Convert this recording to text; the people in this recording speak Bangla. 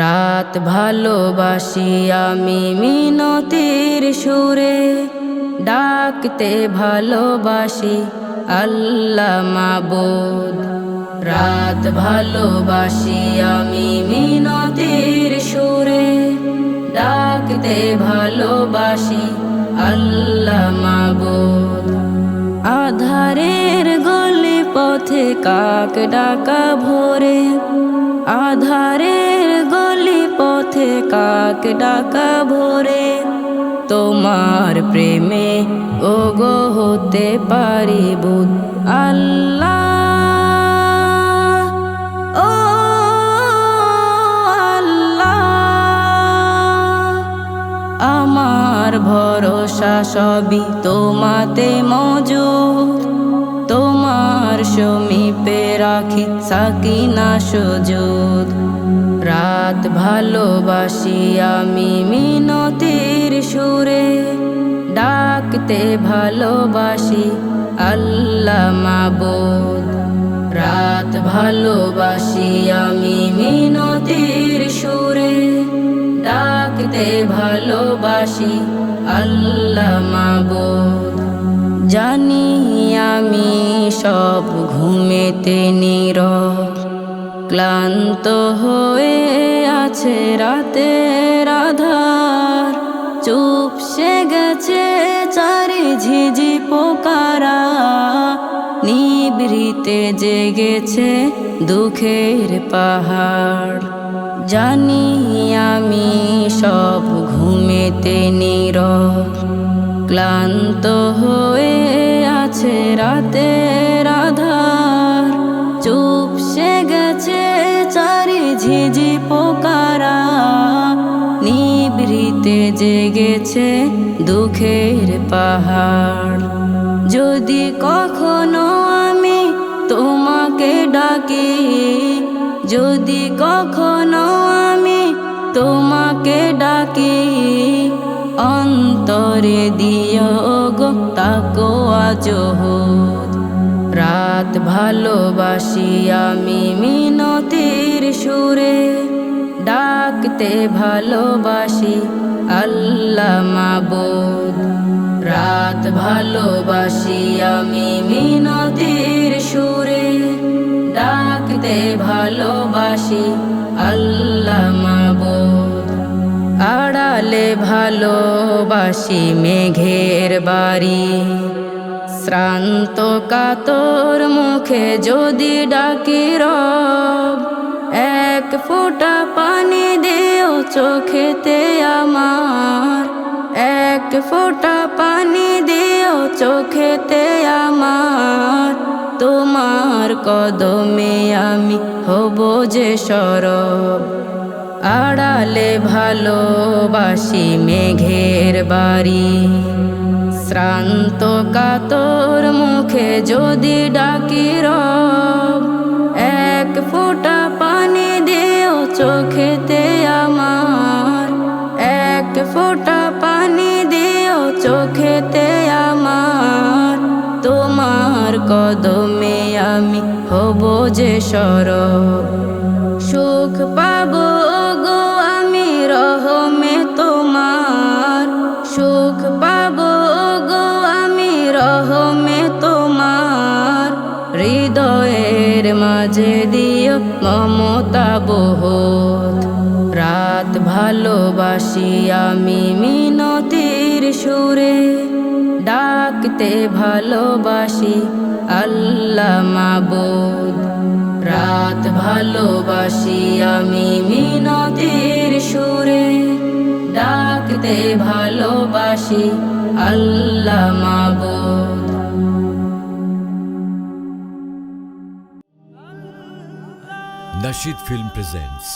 রাত ভালোবাসি আমি মিনতির সুরে, ডাকতে ভালোবাসি আল্লাহ মাবুদ। রাত ভালোবাসি আমি মিনতির সুরে, ডাকতে ভালোবাসি আল্লাহ মাবুদ। আধারের গলি পথে কাক ডাকা ভোরে আধারের গলি পথে কাক ডাকা ভোরে। তোমার প্রেমে ও গো হতে পারি বুধ। আল্লাহ, ও আমার ভরসা সবই তোমাতে মজুদ। তোমার সমীপে রাখি সাকিনা সুজুদ। রাত ভালোবাসি আমি মিনতির সুরে। ডাকতে ভালোবাসি আল্লাহ মাবুদ। রাত ভালোবাসি আমি মিনতির সুরে। ডাকতে ভালোবাসি আল্লাহ মাবুদ। জানি আমি সব ঘুমেতে নীর ক্লান্ত হয়ে আছে রাতে রাধার চুপ সে গেছে চারি ঝিঝি পোকারা নিবৃতে জেগেছে দুঃখের পাহাড়। জানি আমি সব ঘুমেতে নীরব, ক্লান্ত হয়ে আছে রাতে রাধার চুপ সে গেছে চারি ঝিঝি পোকারা। নিবৃতে জেগেছে দুঃখের পাহাড়। যদি কখনো আমি তোমাকে ডাকি, যদি কখনো আমি তোমাকে ডাকি, অন্তরে দিও গো তাকো আজ রাত ভালোবাসি আমি মিনতির সুরে। ডাকতে ভালোবাসি আল্লাহ মাবুদ। রাত ভালোবাসি আমি মিনতির সুরে। ডাকতে ভালোবাসি আল্লাহ আড়ালে ভালোবাসি মেঘের বাড়ি। শ্রান্ত কাতর মুখে যদি ডাকি রব, এক ফোঁটা পানি দেও চোখেতে আমার। এক ফোঁটা পানি দেও চোখেতে আমার। তোমার কদমে আমি হব যে সরব। আড়ালে ভালোবাসি মেঘের বাড়ি। শ্রান্ত কাতর মুখে যদি ডাকি এক ফোঁটা পানি দেও চোখেতে আমার। এক ফোঁটা পানি দেও চোখেতে আমার। তোমার কদমে আমি হব যে সরব। সুখ পাবো মাঝে দিও মমতা বহুত, রাত ভালোবাসি আমি মিনতির সুরে। ডাকতে ভালোবাসি আল্লাহ মাবুদ। রাত ভালোবাসি আমি মিনতির সুরে। ডাকতে ভালোবাসি আল্লাহ মাবুদ। Nasheed film presents